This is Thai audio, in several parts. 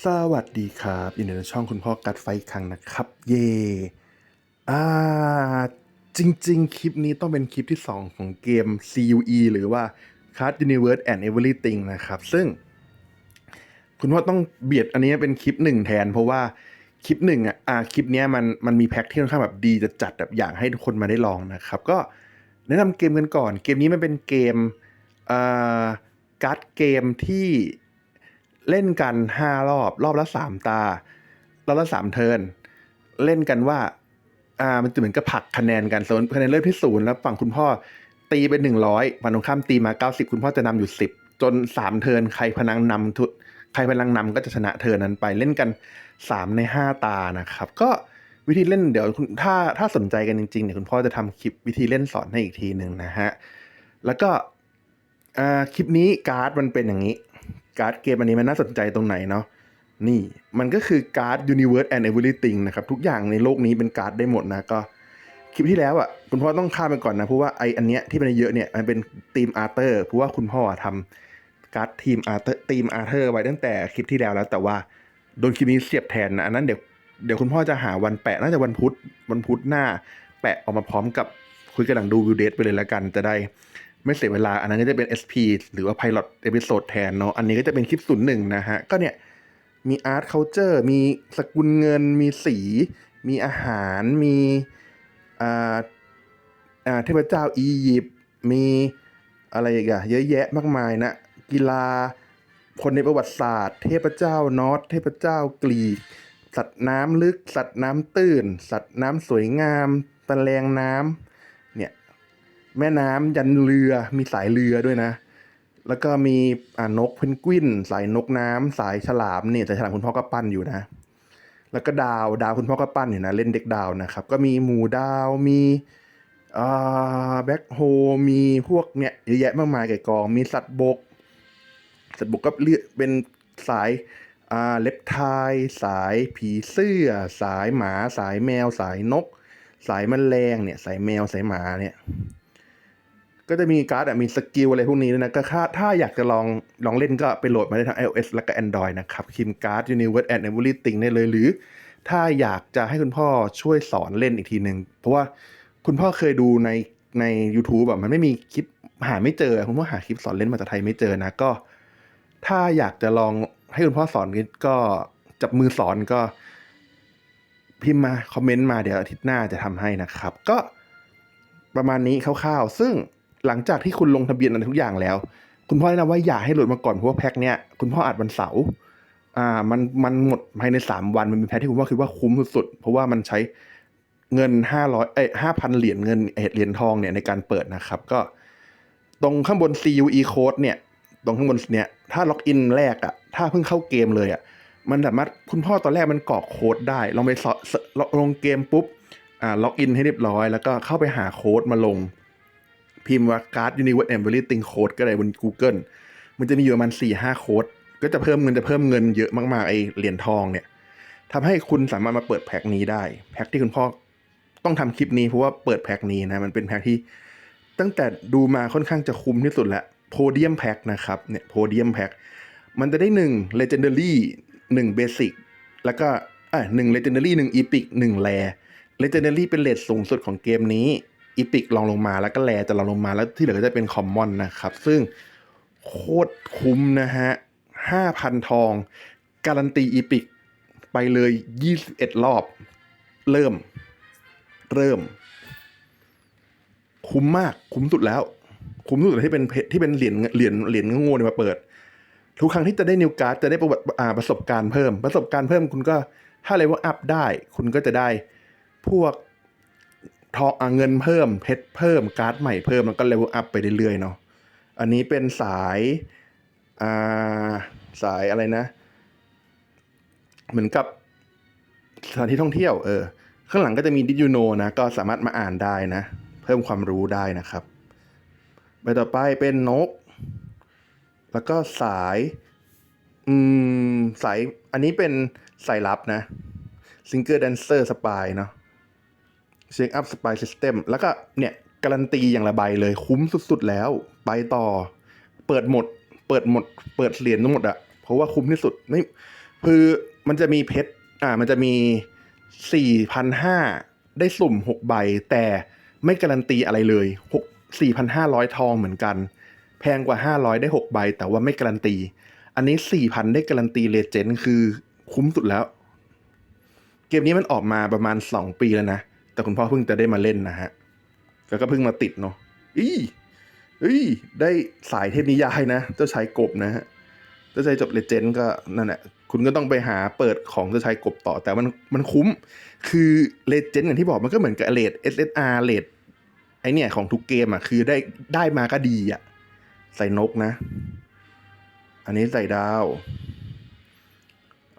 สวัสดีครับยินดีต้อนรับช่องคุณพ่อกัดไฟครั้งนะครับ เย่อ่า จริง ๆ คลิปนี้ต้องเป็นคลิปที่ 2 ของเกม CUE หรือว่า Card Universe and Everything นะครับ ซึ่ง คุณพ่อต้องเบียดอันนี้เป็นคลิปหนึ่งแทน เพราะว่าคลิปหนึ่งอะอ่าคลิปนี้มันมันมีแพ็คที่ค่อนข้างแบบดีจะจัดแบบอยากให้ทุกคนมาได้ลองนะครับ ก็แนะนำเกมกันก่อน เกมนี้มันเป็นเกมอ่าการ์ดเกมที่ เล่นกันห้ารอบ รอบละสามตา รอบละสามเทิร์นเล่นกันว่า อ่า มันจะเหมือนกับผักคะแนนกันส่วนคะแนนเริ่มที่ศูนย์แล้วฝั่งคุณพ่อตีไปหนึ่งร้อยฝั่งตรงข้ามตีมาเก้าสิบคุณพ่อจะนำอยู่สิบจนสามเทิร์นใครพลังนำทุใครพลังนำก็จะชนะเทิร์นนั้นไปเล่นกันสามในห้าตานะครับ ก็วิธีเล่นเดี๋ยวคุณถ้าถ้าสนใจกันจริงๆเนี่ยคุณพ่อจะทำคลิปวิธีเล่นสอนให้อีกทีหนึ่งนะฮะแล้วก็คลิปนี้การ์ดมันเป็นอย่างนี้ การ์ดเกมอันนี้มันน่าสนใจตรงไหนเนาะนี่มันก็คือการ์ด Universe and Everything นะครับ ทุกอย่างในโลกนี้เป็นการ์ดได้หมดนะก็คลิปที่แล้วอะคุณพ่อต้องข้ามไปก่อนนะเพราะว่าไออันเนี้ยที่มันเยอะเนี่ยมันเป็นทีมอาร์เตอร์เพราะว่าคุณพ่ออะทำการ์ดทีมอาร์เตอร์ทีมอาร์เตอร์ไว้ตั้งแต่คลิปที่แล้วแล้วแต่ว่าโดนคลิปนี้เสียบแทนนะอันนั้นเดี๋ยวเดี๋ยวคุณพ่อจะหาวันแปะน่าจะวันพุธวันพุธหน้า แปะออกมาพร้อมกับคุยกันหลังดูวิวเดทไปเลยแล้วกันจะได้ ไม่เสียเวลา อันนั้นก็จะเป็น SP หรือว่า Pilot Episode แทนเนาะ อันนี้ก็จะเป็นคลิปศูนย์หนึ่งนะฮะ ก็เนี่ย มีอาร์ตเคาเจอร์มีสกุลเงิน มีสี มีอาหาร มีอ่าอ่าเทพเจ้าอียิปต์ มีอะไรอีกอะเยอะแยะมากมายนะ กีฬา คนในประวัติศาสตร์ เทพเจ้านอตเทพเจ้ากรีก สัตว์น้ำลึก สัตว์น้ำตื้น สัตว์น้ำสวยงาม ตะแลงน้ำ แม่น้ำยันเรือมีสายเรือด้วยนะ แล้วก็มีอ่านกเพนกวิน สายนกน้ำสายฉลามเนี่ยสายฉลามคุณพ่อก็ปั้นอยู่นะ แล้วก็ดาวดาวคุณพ่อก็ปั้นอยู่นะเล่นเด็กดาวนะครับ ก็มีหมูดาวมีอ่าแบ็คโฮมีพวกเนี่ยเยอะแยะมากมายไก่กอง มีสัตว์บก สัตว์บกก็เลือกเป็นสายอ่าเล็บทายสายผีเสื้อ สายหมา สายแมว สายนก สายแมลงเนี่ยสายแมวสายหมาเนี่ย ก็จะมีการ์ดอะมีสกิลอะไรพวกนี้ด้วยนะ ก็ถ้าถ้าอยากจะลองลองเล่นก็ไปโหลดมาได้ทั้ง iOS แล้วก็ Android นะครับคิมการ์ด Universe and Everything ได้เลยหรือ ถ้าอยากจะให้คุณพ่อช่วยสอนเล่นอีกทีหนึ่งเพราะว่าคุณพ่อเคยดูในใน YouTube แบบมันไม่มีคลิปหาไม่เจอ คุณพ่อหาคลิปสอนเล่นภาษาไทยไม่เจอนะก็ ถ้าอยากจะลองให้คุณพ่อสอนก็จับมือสอนก็ พิมพ์มาคอมเมนต์มาเดี๋ยวอาทิตย์หน้าจะทำให้นะครับ ก็ประมาณนี้คร่าวๆ ซึ่ง หลังจากที่คุณลงทะเบียนอะไรทุกอย่างแล้ว คุณพ่อแนะนำว่าอย่าให้โหลดมาก่อนเพราะว่าแพ็คเนี้ยคุณพ่ออัดวันเสาร์อ่ามันมันหมดภายในสามวันมันเป็นแพ็คที่คุณพ่อคิดว่าคุ้มสุดๆเพราะว่ามันใช้เงินห้าร้อยเอ้ห้าพันเหรียญเงินเหรียญทองเนี่ยในการเปิดนะครับ ก็ ตรงข้างบน CUE code เนี่ย ตรงข้างบนเนี่ยถ้าล็อกอินแรกอะถ้าเพิ่งเข้าเกมเลยอะมันสามารถคุณพ่อตอนแรกมันกรอกโค้ดได้ ลองไปสอสลงเกมปุ๊บอ่าล็อกอินให้เรียบร้อย แล้วก็เข้าไปหาโค้ดมาลง พิมพ์ว่า card universe and everything code ก็ได้บน Google มันจะมีอยู่ประมาณสี่ห้าโค้ด ก็จะเพิ่มเงินจะเพิ่มเงินเยอะมากๆไอเหรียญทองเนี่ยทำให้คุณสามารถมาเปิดแพ็คนี้ได้ แพ็คที่คุณพ่อต้องทำคลิปนี้เพราะว่าเปิดแพ็คนี้นะมันเป็นแพ็คที่ ตั้งแต่ดูมาค่อนข้างจะคุ้มที่สุดแล้วโพเดียมแพ็คนะครับเนี่ยโพเดียมแพ็คมันจะได้หนึ่งเลเจนดารี่หนึ่งเบสิกแล้วก็อ่าหนึ่งเลเจนดารี่หนึ่งอีพิกหนึ่งแรเลเจนดารี่เป็นเลทสูงสุดของเกมนี้ อีพิกลองลงมาแล้วก็แรจะลองลงมาแล้วที่เหลือก็จะเป็นคอมมอนนะครับ ซึ่งโคตรคุ้มนะฮะห้าพันทอง การันตีอีพิกไปเลยยี่สิบเอ็ดรอบ เริ่ม เริ่ม คุ้มมากคุ้มสุดแล้ว คุ้มสุดที่เป็นเพที่เป็นเหรียญเหรียญเหรียญโง่เนี่ยมาเปิด ทุกครั้งที่จะได้นิวการ์ดจะได้ประวัติอ่าประสบการณ์เพิ่ม ประสบการณ์เพิ่มคุณก็ถ้าเลเวลอัพได้ คุณก็จะได้พวก ทองอเงินเพิ่มเพชรเพิ่มการ์ดใหม่เพิ่มแล้วก็เลเวลอัพไปเรื่อยๆเนาะอันนี้เป็นสายอ่าสายอะไรนะ เหมือนกับสถานที่ท่องเที่ยวเออข้างหลังก็จะมีดิยูโนนะ ก็สามารถมาอ่านได้นะ เพิ่มความรู้ได้นะครับใบต่อไปเป็นนก แล้วก็สาย อืม สาย อันนี้เป็นสายลับนะซิงเกิลแดนเซอร์สปายเนาะ เช็คอัพสปายซิสเต็มแล้วก็เนี่ยการันตีอย่างละใบเลยคุ้มสุดๆแล้ว ไปต่อ เปิดหมด เปิดหมด เปิดเหรียญทั้งหมดอะเพราะว่าคุ้มที่สุดไม่คือมันจะมีเพชรอ่ามันจะมีสี่พันห้าได้สุ่มหกใบ แต่ไม่การันตีอะไรเลยหกสี่พันห้าร้อยทองเหมือนกัน แพงกว่าห้าร้อยได้หกใบ แต่ว่าไม่การันตี อันนี้สี่พันได้การันตีเลเจนด์คือคุ้มสุดแล้ว เกมนี้มันออกมาประมาณสองปีแล้วนะ แต่คุณพ่อเพิ่งจะได้มาเล่นนะฮะแล้วก็เพิ่งมาติดเนาะอีอีได้สายเทพนิยายนะ เจ้าชายกบนะฮะ เจ้าชายจบเลเจนด์ก็นั่นแหละ คุณก็ต้องไปหาเปิดของเจ้าชายกบต่อ แต่มันมันคุ้ม คือเลเจนด์อย่างที่บอกมันก็เหมือนกับเลด SSR เลดไอเนี่ยของทุกเกมอะ คือได้ได้มาก็ดีอะ ใส่นกนะ อันนี้ใส่ดาว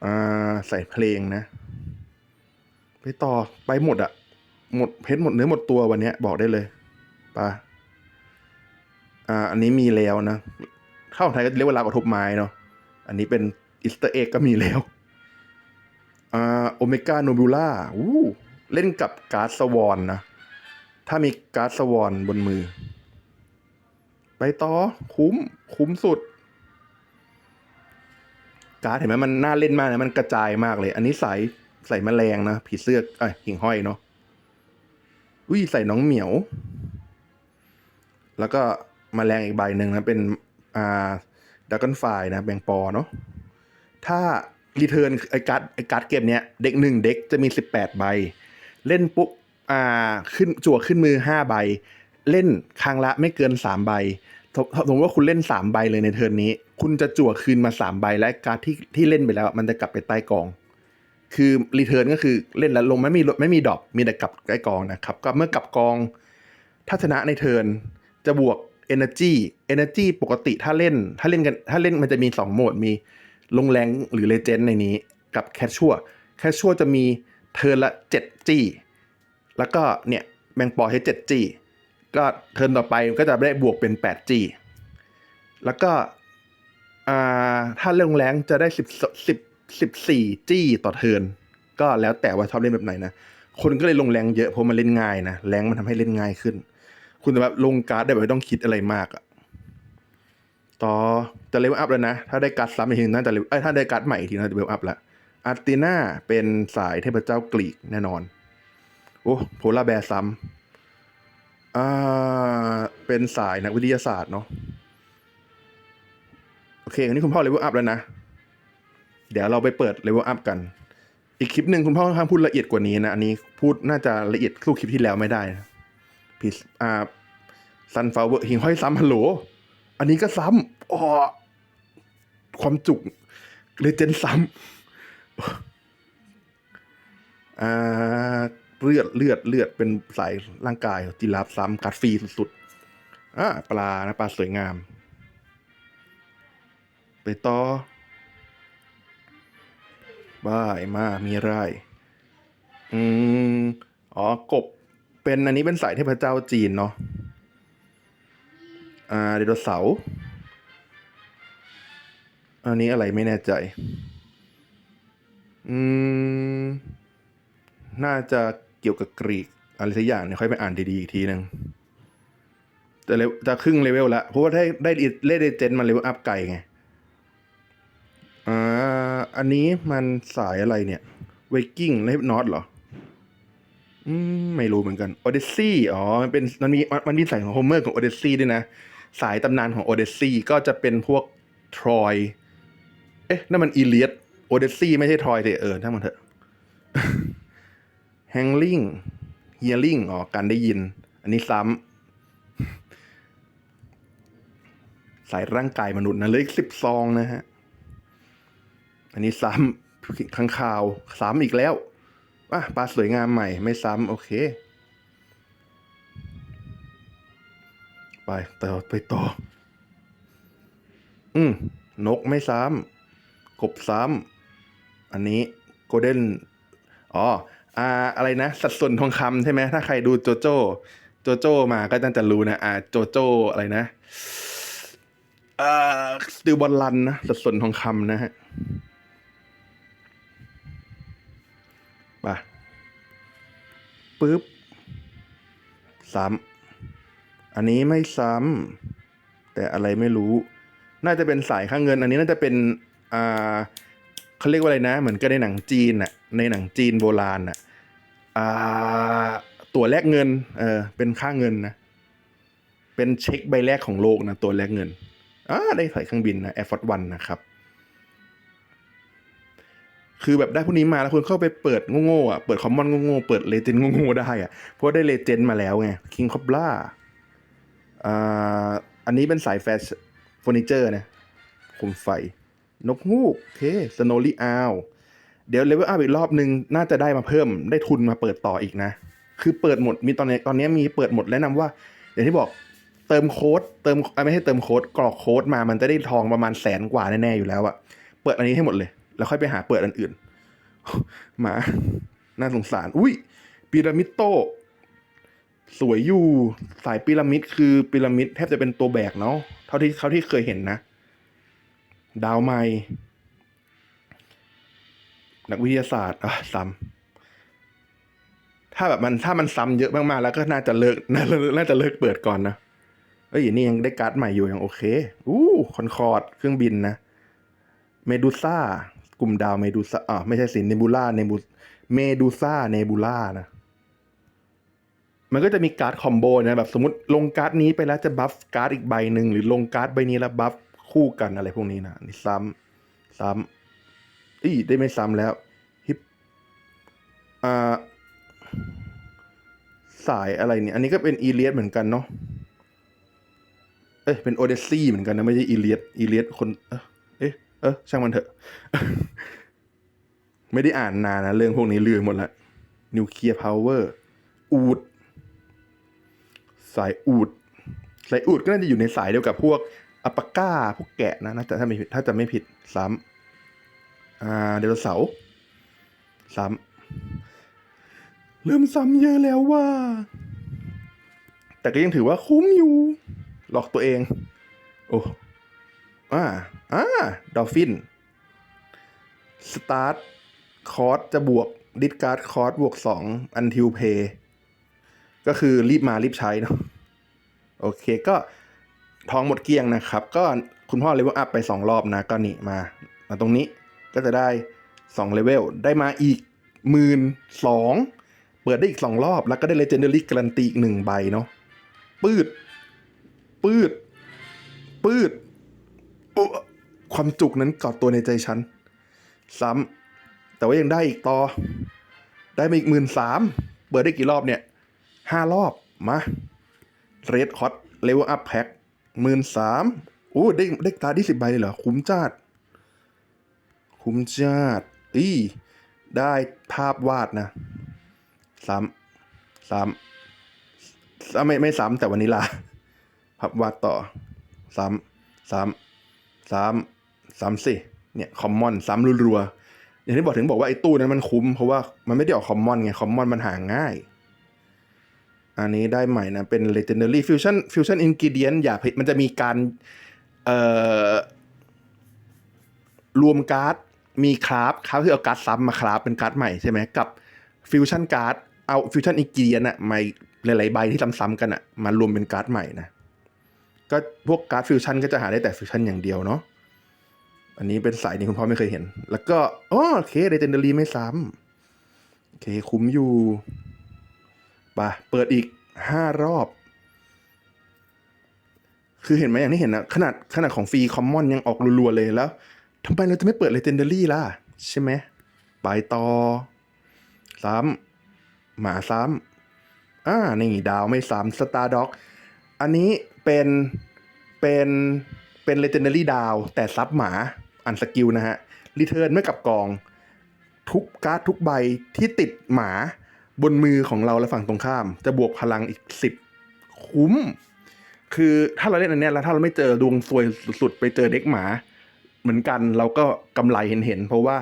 อ่า ใส่เพลงนะ ไปต่อไปหมดอะ หมดเพชรหมดเนื้อหมดตัววันนี้บอกได้เลยปะอ่า อันนี้มีแล้วนะเข้าของไทยก็เรียกว่าลาวกระทบไม้เนาะอันนี้เป็นอิสเตอร์เอ็กก็มีแล้วอ่าโอเมก้าโนบูล่าอู้เล่นกับการ์ดสวอนนะ ถ้ามีการ์ดสวอนบนมือ ไปต่อ คุ้ม คุ้มสุด การ์ดเห็นไหมมันน่าเล่นมากนะ มันกระจายมากเลย อันนี้ใส่ใส่แมลงนะ ผีเสื้อไอยหิ่งห้อยเนาะ อุ้ยใส่น้องเหมียว แล้วก็มแมลงอีกใบหนึ่งนะ เป็นอ่าดักกอนไฟนะแบงปอเนาะถ้ารีเทิร์นไอการ์ดไอการ์ดเกมเนี้ยเด็กหนึ่งเด็กจะมีสิบแปดใบ เล่นปุ๊บอ่าขึ้นจั่วขึ้นมือห้าใบ เล่นครั้งละไม่เกินสามใบสมมติว่าคุณเล่นสามใบเลยในเทิร์นนี้ คุณจะจั่วคืนมาสามใบและการ์ดที่ที่เล่นไปแล้ว มันจะกลับไปใต้กอง คือรีเทิร์นก็คือเล่นแล้วลงไม่มีไม่มีดรอปมีแต่กลับใต้กองนะครับ ก็เมื่อกลับกอง ถ้าชนะในเทิร์นจะบวก Energy Energy ปกติถ้าเล่นถ้าเล่นกันถ้าเล่นมันจะมี 2 โหมดมีลงแรงหรือเลเจนด์ในนี้กับแคชชัวแคชชัวจะมีเทิร์นละ 7 จี้ แล้วก็เนี่ยแมงปอให้7 จี้ ก็เทิร์นต่อไปก็จะได้บวกเป็น 8 จี้ แล้วก็อ่าถ้าลงแรงจะได้ 10 10 14จี้ต่อเทิร์นก็แล้วแต่ว่าชอบเล่นแบบไหนนะ คนก็เลยลงแรงเยอะเพราะมันเล่นง่ายนะแรงมันทำให้เล่นง่ายขึ้น คุณจะแบบลงการ์ดได้แบบไม่ต้องคิดอะไรมากอะต่อจะเลเวลอัพแล้วนะ ถ้าได้การ์ดซ้ำอีกทีน่าจะเลเวลเอ้ถ้าได้การ์ดใหม่อีกทีน่าจะเลเวลอัพละอาร์ตินาเป็นสายเทพเจ้ากรีกแน่นอน โอ้โพลาแบร์ซ้ำอ่าเป็นสายนักวิทยาศาสตร์เนาะโอเคอันนี้คุณพ่อเลเวลอัพแล้วนะ เดี๋ยวเราไปเปิดเลเวลอัพกัน อีกคลิปหนึ่งคุณพ่อค่อนข้างพูดละเอียดกว่านี้นะ อันนี้พูดน่าจะละเอียดสู้คลิปที่แล้วไม่ได้นะพีอ่าซันฟาวเวอร์หิงห้อยซ้ำฮัลโหล อันนี้ก็ซ้ำอ๋อความจุกเลเจนซ้ำอ่าเลือดเลือดเลือดเป็นสายร่างกายจิราฟซ้ำกัดฟรีสุดๆอ่าปลานะปลาสวยงาม ไปต่อ บ้ายมามีไรอืมอ๋อกบ เป็นอันนี้เป็นสายเทพเจ้าจีนเนาะอ่าไดโนเสาร์อันนี้อะไรไม่แน่ใจ อืม น่าจะเกี่ยวกับกรีกอะไรสักอย่างเนี่ยค่อยไปอ่านดีๆอีกทีหนึ่งจะเลจะครึ่งเลเวลละเพราะว่าได้ได้เล่เดเจนมาเลเวลอัพไก่ไง อ่า อันนี้มันสายอะไรเนี่ยไวกิ้งเลฟนอตเหรอ อืม ไม่รู้เหมือนกันโอเดซี่อ๋อ มันเป็นมันมีมันมีสายของโฮเมอร์ของโอเดซี่ด้วยนะ สายตำนานของโอเดซี่ก็จะเป็นพวกทรอย เอ๊ะ นั่นมันอีเลียดโอเดซี่ไม่ใช่ทรอยเถอะเออทั้งหมดเถอะแฮงลิงเฮียลิงอ๋อ การได้ยิน อันนี้ซ้ำ สายร่างกายมนุษย์นะเหลยสิบซองนะฮะ อันนี้ซ้ำข้างข่าวซ้ำอีกแล้วอะปลาสวยงามใหม่ไม่ซ้ำโอเค ไปต่อไปต่อ อืมนกไม่ซ้ำกบซ้ำอันนี้โกลเด้นอ๋ออ่าอะไรนะ สัดส่วนทองคำใช่ไหมถ้าใครดูโจโจ้โจโจ้มาก็น่าจะรู้นะ อ่าโจโจ้อะไรนะอ่าสติลบอลลันนะสัดส่วนทองคำนะฮะ ไปปึ๊บซ้ำอันนี้ไม่ซ้ำแต่อะไรไม่รู้ น่าจะเป็นสายข้างเงิน อันนี้น่าจะเป็นอ่าเขาเรียกว่าอะไรนะ เหมือนกับในหนังจีนอะในหนังจีนโบราณอะอ่าตัวแลกเงินเออเป็นค่าเงินนะเป็นเช็คใบแรกของโลกนะตัวแลกเงินอ่าได้ใส่เครื่องบินนะ Air Force One นะครับ คือแบบได้พวกนี้มาแล้วคุณเข้าไปเปิดโง่ๆอะ เปิดคอมมอนโง่ๆ เปิดเลเจนด์โง่ๆได้อะ เพราะได้เลเจนด์มาแล้วไง King Cobra อ่า อันนี้เป็นสายแฟชั่นเฟอร์นิเจอร์นะโคมไฟ นกฮูกเคสโนลี่อาวเดี๋ยวเลเวลอัพอีกรอบนึง น่าจะได้มาเพิ่มได้ทุนมาเปิดต่ออีกนะ คือเปิดหมดมีตอนนี้ตอนนี้มีเปิดหมดแนะนำว่า อย่างที่บอกเติมโค้ดเติมไม่ใช่เติมโค้ดกรอกโค้ดมามันจะได้ทองประมาณแสนกว่าแน่ๆอยู่แล้วอะเปิดอันนี้ให้หมดเลย แล้วค่อยไปหาเปิดอันอื่น หมา น่าสงสาร อุ้ยพีระมิดโต สวยอยู่ สายพีระมิดคือพีระมิดแทบจะเป็นตัวแบกเนาะ เท่าที่เขาที่เคยเห็นนะ ดาวไม้นักวิทยาศาสตร์ อะ ซ้ำ ถ้าแบบมันถ้ามันซ้ำเยอะมากๆ แล้วก็น่าจะเลิก น่าน่าจะเลิกเปิดก่อนนะ เอ้ย นี่ยังได้การ์ดใหม่อยู่ยังโอเค อู้คอนคอร์ดเครื่องบินนะ เมดูซ่า กลุ่มดาวเมดูซ่าอ่าไม่ใช่สิเนบูล่าเนบูเมดูซ่าเนบูล่านะ มันก็จะมีการ์ดคอมโบนะแบบสมมติลงการ์ดนี้ไปแล้วจะบัฟการ์ดอีกใบหนึ่งหรือลงการ์ดใบนี้แล้วบัฟคู่กันอะไรพวกนี้นะนี่ซ้ำซ้ำอีได้ไม่ซ้ำแล้วฮิปอ่าสายอะไรเนี่ยอันนี้ก็เป็นอีเลียสเหมือนกันเนาะเอ้ยเป็นโอเดซี่เหมือนกันนะ ไม่ใช่อีเลียสอีเลียสคน เอ้อเอ๊ะ เออช่างมันเถอะ ไม่ได้อ่านนานนะ เรื่องพวกนี้ลืมหมดละนิวเคลียร์พาวเวอร์อูด สายอูด สายอูดก็น่าจะอยู่ในสายเดียวกับพวกอัปาก้า พวกแกะนะน่าจะถ้าไม่ผิดถ้าจะไม่ผิดซ้ำอ่าเดโนเสาซ้ำเริ่มซ้ำเยอะแล้วว่า แต่ก็ยังถือว่าคุ้มอยู่ หลอกตัวเอง โอ้ อ่าอ่าดอฟฟินสตาร์ทคอร์สจะบวกดิสการ์ดคอร์สบวกสองอันทิวเพย์ก็คือรีบมารีบใช้เนาะโอเคก็ทองหมดเกลี้ยงนะครับ ก็คุณพ่อเลเวลอัพไป 2 รอบนะ ก็นี่มา มาตรงนี้ก็จะได้2เลเวลได้มาอีกหมื่นสองเปิดได้อีก 2 รอบ แล้วก็ได้เลเจนเดอรี่การันตีอีกหนึ่งใบเนาะปืด ปืด ปืด ความจุกนั้นกอดตัวในใจฉัน ซ้ำแต่ว่ายังได้อีกต่อ ได้มาอีกหมื่นสามเปิดได้กี่รอบเนี่ยห้ารอบ มาเรดฮอตเลเวลอัพแพ็คหมื่นสามโอ้ได้ได้ตาที่สิบใบเลยเหรอ คุ้มจัดคุ้มจัดอีได้ภาพวาดนะซ้ำซ้ำซ้ำไม่ไม่ซ้ำแต่วันนี้ลาภาพวาดต่อซ้ำซ้ำ ซ้ำซ้ำสิเนี่ยคอมมอนซ้ำรัวๆอย่างที่บอกถึงบอกว่าไอ้ตู้นั้นมันคุ้มเพราะว่ามันไม่ได้ออกคอมมอนไงคอมมอนมันหาง่าย อันนี้ได้ใหม่นะ เป็น legendary fusion fusion ingredient อย่ามันจะมีการเอ่อรวมการ์ดมีคราฟคราฟคือเอาการ์ดซ้ำมาคราฟเป็นการ์ดใหม่ใช่ไหมกับฟิวชั่นการ์ดเอาฟิวชั่นอินกิเดียนอะมาหลายๆใบที่ซ้ำๆกันอะมารวมเป็นการ์ดใหม่นะ ก็พวกการ์ดฟิวชั่นก็จะหาได้แต่ฟิวชั่นอย่างเดียวเนาะอันนี้เป็นสายนี้คุณพ่อไม่เคยเห็น แล้วก็โอเคเ e เจนดารีไม่ซ้ำโอเคคุ้มอยู่ไปเปิดอีกห้ารอบ คือเห็นไหมอย่างที่เห็นนะขนาดขนาดของฟรีคอมมอนยังออกรัวๆเลยแล้วทำไมเราจะไม่เปิดเลเจนเดารี่ล่ะ ใช่ไหมไปต่อ ซ้ำหมาซ้ำอ่านี่ดาวไม่ซ้ำสตาร์ด็อก อันนี้ เป็นเป็นเป็นเลเจนดารี่ดาวแต่ซับหมาอันสกิลนะฮะรีเทิร์นเมื่อกับกอง ทุกการ์ดทุกใบที่ติดหมาบนมือของเราและฝั่งตรงข้าม จะบวกพลังอีกสิบคุ้ม คือถ้าเราเล่นอันนี้แล้วถ้าเราไม่เจอดวงซวยสุดๆ ไปเจอเด็กหมา เหมือนกันเราก็กำไรเห็นๆ เพราะว่า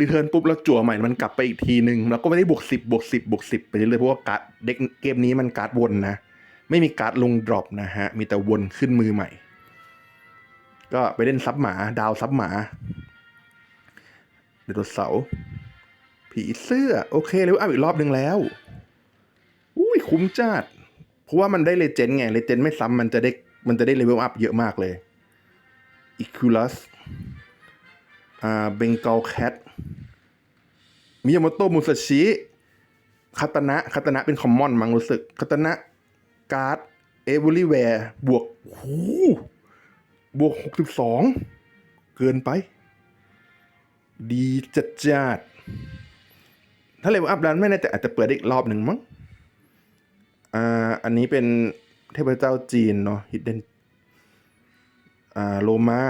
รีเทิร์นปุ๊บแล้วจั่วใหม่มันกลับไปอีกทีนึงแล้วก็ไม่ได้บวกสิบบวกสิบบวกสิบไปเรื่อยๆเพราะว่าการ์ดเด็กเกมนี้มันการ์ดวนนะ ไม่มีการ์ดลงดรอปนะฮะ มีแต่วนขึ้นมือใหม่ ก็ไปเล่นซับหมา ดาวซับหมาเดโนเสาร์ผีเสื้อ โอเคเลเวลอัพอีกรอบหนึ่งแล้ว อุ้ยคุ้มจัดเพราะว่ามันได้เลเจนด์ไง เลเจนด์ไม่ซ้ำมันจะได้มันจะได้เลเวลอัพเยอะมากเลยอีคูลัสอ่าเบงกอลแคทมิยาโมโตะมุสชิคาตนะคาตนะเป็นคอมมอนมั้งรู้สึกคาตนะ การ์ดเอเวอรี่แวร์บวกโอ้โหบวกหกสิบสองเกินไป ดีจัดจัดถ้าเลเวลอัพแล้วไม่แน่ใจอาจจะเปิดอีกรอบหนึ่งมั้ง อ่า อันนี้เป็นเทพเจ้าจีนเนาะ Hidden อ่าโลมา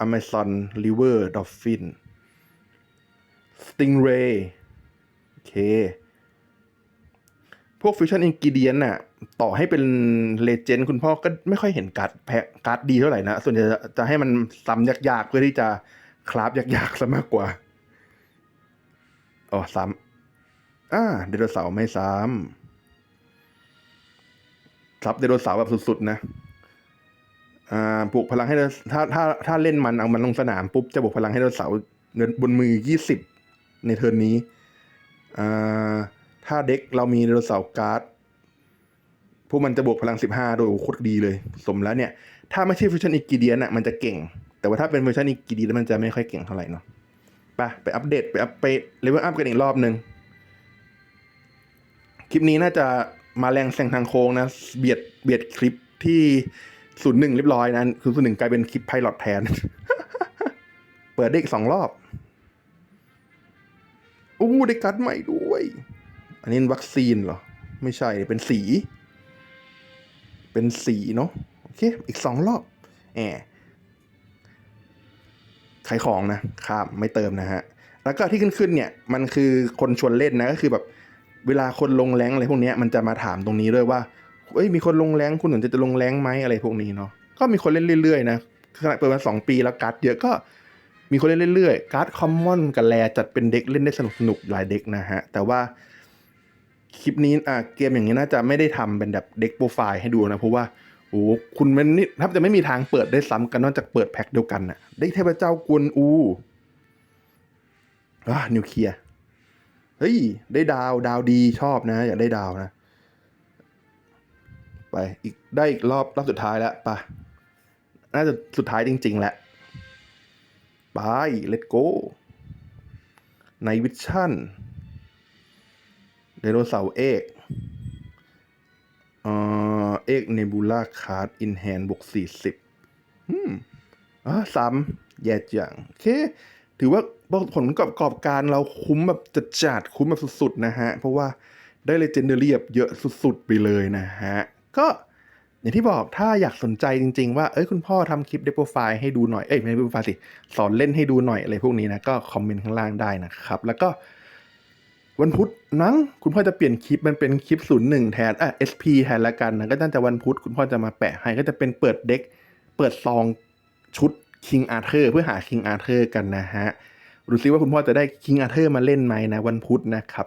อเมซอนริเวอร์ดอฟฟินสติงเรย์โอเค พวกฟิวชั่นอินกิเดียนน่ะ ต่อให้เป็นเลเจนด์คุณพ่อก็ไม่ค่อยเห็นการ์ดแพ็คการ์ดดีเท่าไหร่นะ ส่วนใหญ่จะจะให้มันซ้ำยากๆ เพื่อที่จะคราฟยากๆซะมากกว่า อ๋อซ้ำอ่าไดโนเสาร์ไม่ซ้ำซับไดโนเสาร์แบบสุดๆนะอ่าปลูกพลังให้ถ้าถ้าถ้าเล่นมันเอามันลงสนามปุ๊บจะบวกพลังให้ไดโนเสาร์บนมือยี่สิบในเทิร์นนี้อ่าถ้าเด็กเรามีไดโนเสาร์การ์ด พวกมันจะบวกพลังสิบห้าโดยโคตรดีเลย สมแล้วเนี่ย ถ้าไม่ใช่ฟิวชั่นอีกิเดียนอะมันจะเก่ง แต่ว่าถ้าเป็นฟิวชั่นอีกิเดียนมันจะไม่ค่อยเก่งเท่าไหร่เนาะไปไปอัปเดตไปอัปไปเลเวลอัพกันอีกรอบหนึ่งคลิปนี้น่าจะมาแรงแซงทางโค้งนะ เบียดเบียดคลิปที่ศูนย์หนึ่งเรียบร้อยนะคือศูนย์หนึ่งกลายเป็นคลิปไพลอตแทน เปิดได้อีกสองรอบอู้ได้การ์ดใหม่ด้วย อันนี้วัคซีนเหรอ ไม่ใช่เป็นสี เป็นสีเนาะโอเค อีกสองรอบแอบขายของนะข้ามไม่เติมนะฮะแล้วก็ที่ขึ้นขึ้นเนี่ยมันคือคนชวนเล่นนะก็คือแบบเวลาคนลงแรงอะไรพวกนี้มันจะมาถามตรงนี้ด้วยว่าเอ้ยมีคนลงแรงคุณหนุนจะจะลงแรงไหมอะไรพวกนี้เนาะก็มีคนเล่นเรื่อยๆนะขนาดเปิดมาสองปีแล้วการ์ดเยอะก็มีคนเล่นเรื่อยๆการ์ดคอมมอนกับแลจัดเป็นเด็กเล่นได้สนุกสนุกๆหลายเด็กนะฮะแต่ว่า คลิปนี้อะเกมอย่างนี้น่าจะไม่ได้ทำเป็นแบบเด็กโปรไฟล์ให้ดูนะ เพราะว่าโอ้คุณมันนี่ถ้าจะไม่มีทางเปิดได้ซ้ำกันนอกจากเปิดแพ็คเดียวกันน่ะ ได้เทพเจ้ากวนอูอะนิวเคลียร์เฮ้ย ได้ดาวดาวดีชอบนะ อยากได้ดาวนะ ไปอีกได้อีกรอบรอบสุดท้ายแล้วปะน่าจะสุดท้ายจริง ๆแหละไป let's go ในวิชั่น ไดโนเสาร์เอกเอ่อเอกเนบูล่าคาร์ดอินแฮนบวกสี่สิบอืมอะซ้ำแย่จังโอเค ถือว่าผลประกอบการเราคุ้มแบบจัดจัดคุ้มแบบสุดๆนะฮะ เพราะว่าได้เลเจนเดอรี่แบบเยอะสุดๆไปเลยนะฮะ ก็อย่างที่บอกถ้าอยากสนใจจริง ๆ ว่า เอ้ยคุณพ่อทำคลิปเดโปรไฟล์ให้ดูหน่อย เอ้ยไม่ใช่เดโปรไฟล์สิ สอนเล่นให้ดูหน่อยอะไรพวกนี้นะ ก็คอมเมนต์ข้างล่างได้นะครับ แล้วก็ วันพุธนั้งคุณพ่อจะเปลี่ยนคลิปมันเป็นคลิปศูนย์หนึ่งแทนอะ SP แทนละกันนะก็น่าจะวันพุธคุณพ่อจะมาแปะให้ก็จะเป็นเปิดเด็ก เปิดซองชุด King Arthur เพื่อหา King Arthur กันนะฮะดูซิว่าคุณพ่อจะได้ King Arthur มาเล่นไหมนะวันพุธนะครับ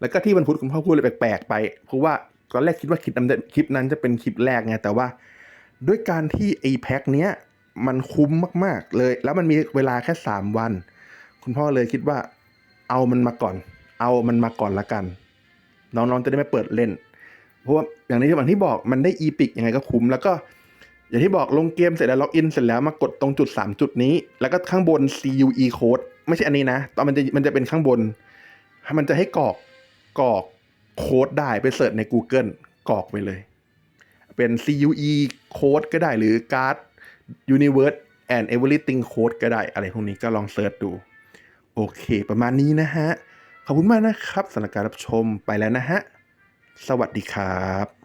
แล้วก็ที่วันพุธคุณพ่อพูดอะไรแปลกๆไป เพราะว่าตอนแรกคิดว่าคลิปนั้นจะคลิปนั้นจะเป็นคลิปแรกไงแต่ว่า ด้วยการที่ไอแพ็คเนี้ยมันคุ้มมากๆเลย แล้วมันมีเวลาแค่สามวัน คุณพ่อเลยคิดว่าเอามันมาก่อน เอามันมาก่อนละกัน น้องๆจะได้ไม่เปิดเล่น เพราะว่าอย่างนี้อย่างที่บอกมันได้อีพิกยังไงก็คุ้มแล้วก็อย่างที่บอกลงเกมเสร็จแล้วล็อกอินเสร็จแล้วมากดตรงจุด 3 จุดนี้ แล้วก็ข้างบน CUE code ไม่ใช่อันนี้นะ ตอนมันจะมันจะเป็นข้างบน มันจะให้กรอกกรอกโค้ดได้ไปเสิร์ชใน Google กรอกไปเลย เป็น CUE code ก็ได้หรือ card universe and everything code ก็ได้อะไรพวกนี้ก็ลองเสิร์ชดู โอเค ประมาณนี้นะฮะ ขอบคุณมากนะครับสำหรับการรับชมไปแล้วนะฮะ สวัสดีครับ